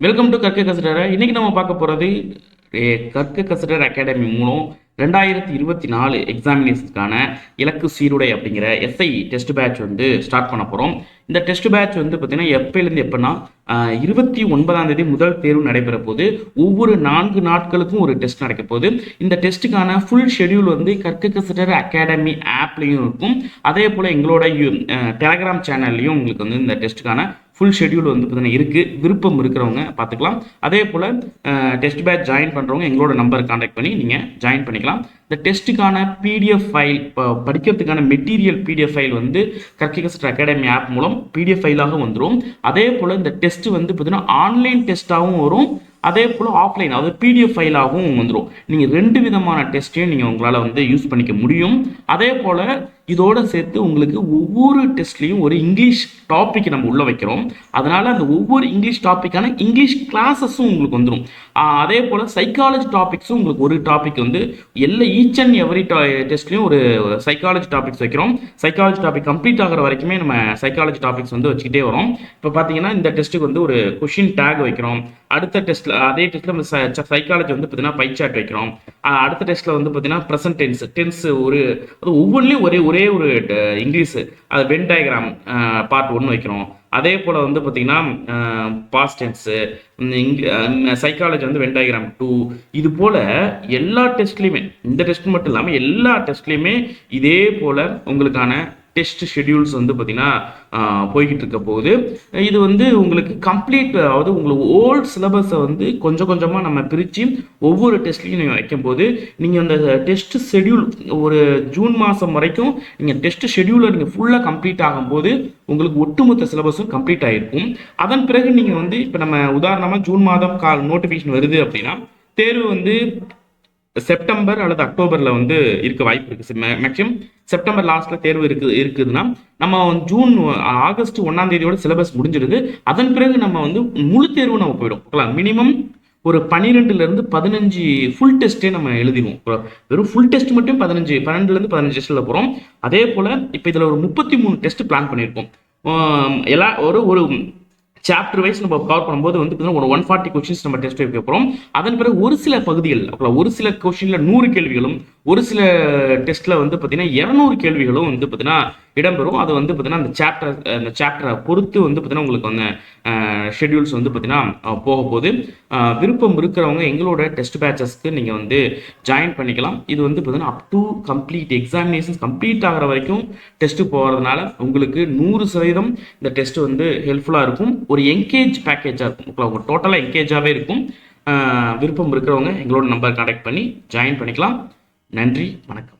Welcome to கற்க கசடரை இன்னைக்கு நம்ம பார்க்க போகிறது கற்க கசடர் அகாடமி மூலம் ரெண்டாயிரத்தி இருபத்தி நாலு எக்ஸாமினேஷனுக்கான இலக்கு சீருடை அப்படிங்கிற எஸ்ஐ டெஸ்ட் பேட்ச் வந்து ஸ்டார்ட் பண்ண போகிறோம் இந்த டெஸ்ட் பேட்ச் வந்து பார்த்தீங்கன்னா எப்போலேருந்து எப்போன்னா இருபத்தி ஒன்பதாம் தேதி முதல் தேர்வு நடைபெற போது ஒவ்வொரு நான்கு நாட்களுக்கும் ஒரு டெஸ்ட் நடக்க போகுது. இந்த டெஸ்ட்டுக்கான ஃபுல் ஷெடியூல் வந்து கற்க கசிடர் அகாடமி ஆப்லேயும் இருக்கும். அதே போல் எங்களோட டெலகிராம் சேனல்லையும் உங்களுக்கு வந்து இந்த டெஸ்ட்டுக்கான ஃபுல் ஷெடியூல் வந்து பார்த்தீங்கன்னா இருக்குது விருப்பம் இருக்கிறவங்க பார்த்துக்கலாம். அதே போல் டெஸ்ட் பேட்ச் ஜாயின் பண்ணுறவங்க எங்களோட நம்பர் காண்டாக்ட் பண்ணி நீங்கள் ஜாயின் பண்ணிக்கலாம். இந்த டெஸ்ட்டுக்கான பிடிஎஃப் ஃபைல் இப்போ படிக்கிறதுக்கான மெட்டீரியல் பிடிஎஃப் ஃபைல் வந்து கற்கிகஸ்டர் அகாடமி ஆப் மூலம் பிடிஎஃப் ஃபைலாக வந்துடும் அதே போல் இந்த டெஸ்ட்டு வந்து பார்த்தீங்கன்னா ஆன்லைன் டெஸ்ட்டாகவும் வரும். அதே போல் ஆஃப்லைன் அதாவது பிடிஎஃப் ஃபைலாகவும் வந்துடும் நீங்கள் ரெண்டு விதமான டெஸ்ட்டையும் நீங்கள் உங்களால் வந்து யூஸ் பண்ணிக்க முடியும். அதே போல் இதோட சேர்த்து உங்களுக்கு ஒவ்வொரு டெஸ்ட்லேயும் ஒரு இங்கிலீஷ் டாபிக் நம்ம உள்ளே வைக்கிறோம். அதனால் அந்த ஒவ்வொரு இங்கிலீஷ் டாப்பிக்கான இங்கிலீஷ் கிளாஸஸும் உங்களுக்கு வந்துடும் அதே போல் சைக்காலஜி டாபிக்ஸும் உங்களுக்கு ஒரு டாபிக் வந்து எல்லா ஈச் அண்ட் எவ்ரி டெஸ்ட்லேயும் ஒரு சைக்காலஜி டாபிக்ஸ் வைக்கிறோம். சைக்காலஜி டாபிக் கம்ப்ளீட் ஆகிற வரைக்குமே நம்ம சைக்காலஜி டாபிக்ஸ் வந்து வச்சுக்கிட்டே வரோம். இப்போ பார்த்தீங்கன்னா இந்த டெஸ்ட்டுக்கு வந்து ஒரு கொஷின் டேக் வைக்கிறோம். அடுத்த டெஸ்ட் டெஸ்ட்டில் அதே டெஸ்ட்டில் நம்ம சைக்காலஜி வந்து பார்த்தீங்கன்னா பை வைக்கிறோம். அடுத்த டெஸ்ட்டில் வந்து பார்த்தீங்கன்னா ப்ரெசன்ட் டென்ஸ் டென்ஸ் ஒரு அது ஒவ்வொன்றிலையும் ஒரே ஒரே ஒரு இங்கிலீஷ் அது வென் டயக்ராம் பார்ட் ஒன்று வைக்கிறோம். அதே போல் வந்து பார்த்தீங்கன்னா பாஸ்ட் டென்ஸு சைக்காலஜி வந்து வென் டயக்ராம் டூ இது போல் எல்லா டெஸ்ட்லையுமே இந்த டெஸ்ட் மட்டும் இல்லாமல் எல்லா டெஸ்ட்லையுமே இதே போல் உங்களுக்கான டெஸ்ட் ஷெடியூல்ஸ் வந்து பார்த்தீங்கன்னா போய்கிட்டு இருக்க போகுது. இது வந்து உங்களுக்கு கம்ப்ளீட் அதாவது உங்களுக்கு ஓல்ட் சிலபஸை வந்து கொஞ்சம் கொஞ்சமாக நம்ம பிரித்து ஒவ்வொரு டெஸ்ட்லையும் நீங்கள் வைக்கும்போது நீங்கள் அந்த டெஸ்ட் ஷெடியூல் ஒரு ஜூன் மாதம் வரைக்கும் நீங்கள் டெஸ்ட் ஷெடியூலை நீங்கள் ஃபுல்லாக கம்ப்ளீட் ஆகும்போது உங்களுக்கு ஒட்டுமொத்த சிலபஸும் கம்ப்ளீட் ஆகிருக்கும் அதன் பிறகு நீங்கள் வந்து இப்போ நம்ம உதாரணமாக ஜூன் மாதம் கால் நோட்டிஃபிகேஷன் வருது அப்படின்னா தேர்வு வந்து செப்டம்பர் அல்லது அக்டோபரில் வந்து இருக்க வாய்ப்பு இருக்குது மேக்ஸிமம் செப்டம்பர் லாஸ்ட்டில் தேர்வு இருக்குது இருக்குதுன்னா நம்ம ஜூன் ஆகஸ்ட் ஒன்றாம் தேதியோட சிலபஸ் முடிஞ்சிருது அதன் பிறகு நம்ம வந்து முழு தேர்வு நம்ம போயிடும். ஓகேங்களா மினிமம் ஒரு பன்னிரெண்டுலேருந்து பதினஞ்சு ஃபுல் டெஸ்ட்டே நம்ம எழுதிடுவோம். வெறும் ஃபுல் டெஸ்ட் மட்டும் பதினஞ்சு பன்னெண்டுலேருந்து பதினஞ்சு டெஸ்ட்டில் போகிறோம் அதே போல் இப்போ இதில் ஒரு முப்பத்தி மூணு டெஸ்ட் பிளான் பண்ணியிருக்கோம். எல்லா ஒரு ஒரு சாப்டர் வைஸ் நம்ம கவர் பண்ணும்போது வந்து பார்த்தீங்கன்னா ஒரு ஒன் ஃபார்ட்டி கொஸ்டின்ஸ் நம்ம டெஸ்ட் வைக்க போகிறோம் அதன் பிறகு ஒரு சில பகுதிகள் ஒரு சில கொஸ்டினில் நூறு கேள்விகளும் ஒரு சில டெஸ்ட்டில் வந்து பார்த்தீங்கன்னா இரநூறு கேள்விகளும் வந்து பார்த்தீங்கன்னா இடம்பெறும். அது வந்து பார்த்தீங்கன்னா அந்த சாப்டர் அந்த சாப்டரை பொறுத்து வந்து பார்த்தீங்கன்னா உங்களுக்கு வந்து ஷெட்யூல்ஸ் வந்து பார்த்தீங்கன்னா போக போகுது. விருப்பம் இருக்கிறவங்க எங்களோட டெஸ்ட் பேச்சஸ்க்கு நீங்கள் வந்து ஜாயின் பண்ணிக்கலாம். இது வந்து பார்த்தீங்கன்னா up to complete examination complete ஆகிற வரைக்கும் டெஸ்ட்டு போகிறதுனால உங்களுக்கு நூறு சதவீதம் இந்த டெஸ்ட் வந்து ஹெல்ப்ஃபுல்லாக இருக்கும். ஒரு என்கேஜ் பேக்கேஜாக இருக்கும். உங்களுக்கு டோட்டலாக என்கேஜாகவே இருக்கும். விருப்பம் இருக்கிறவங்க எங்களோட நம்பர் கான்டாக்ட் பண்ணி ஜாயின் பண்ணிக்கலாம். நன்றி வணக்கம்.